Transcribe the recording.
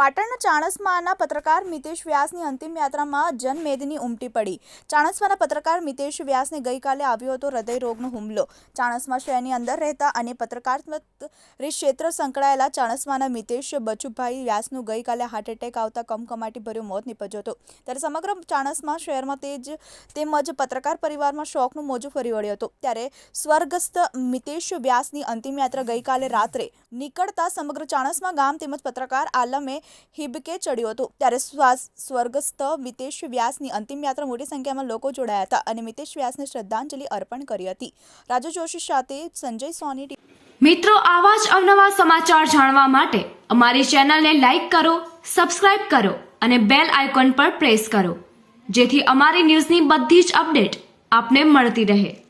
પાટણના ચાણસમાના પત્રકાર મિતેશ વ્યાસની અંતિમ યાત્રામાં જનમેદની ઉમટી પડી. ચાણસમાના પત્રકાર મિતેશ વ્યાસને ગઈકાલે આવ્યો હતો હૃદયરોગનો હુમલો. ચાણસમા શહેરની અંદર રહેતા અને પત્રકાત્મક ક્ષેત્ર સંકળાયેલા ચાણસમાના મિતેશ બચુભાઈ વ્યાસનું ગઈકાલે હાર્ટ એટેક આવતા કમકમાટી ભર્યું મોત નીપજ્યું હતું. ત્યારે સમગ્ર ચાણસમા શહેરમાં તેજ તેમજ પત્રકાર પરિવારમાં શોકનું મોજું ફરી વળ્યું હતું. ત્યારે સ્વર્ગસ્થ મિતેશ વ્યાસની અંતિમ યાત્રા ગઈકાલે રાત્રે નીકળતા સમગ્ર ચાણસમા ગામ તેમજ પત્રકાર આલમે હિબકે ચડ્યું હતું. ત્યારે સ્વર્ગસ્થ મિતેશ વ્યાસની અંતિમ યાત્રા મોટી સંખ્યામાં લોકો જોડાયા હતા અને મિતેશ વ્યાસને શ્રદ્ધાંજલિ અર્પણ કરી હતી. રાજુ જોશી સાથે સંજય સોની મિત્રો, આવા જ અવનવા સમાચાર જાણવા માટે અમારી ચેનલને લાઇક કરો, સબસ્ક્રાઇબ કરો અને બેલ આઇકોન પર પ્રેસ કરો, જેથી અમારી ન્યૂઝની બધી જ અપડેટ આપને મળતી રહે.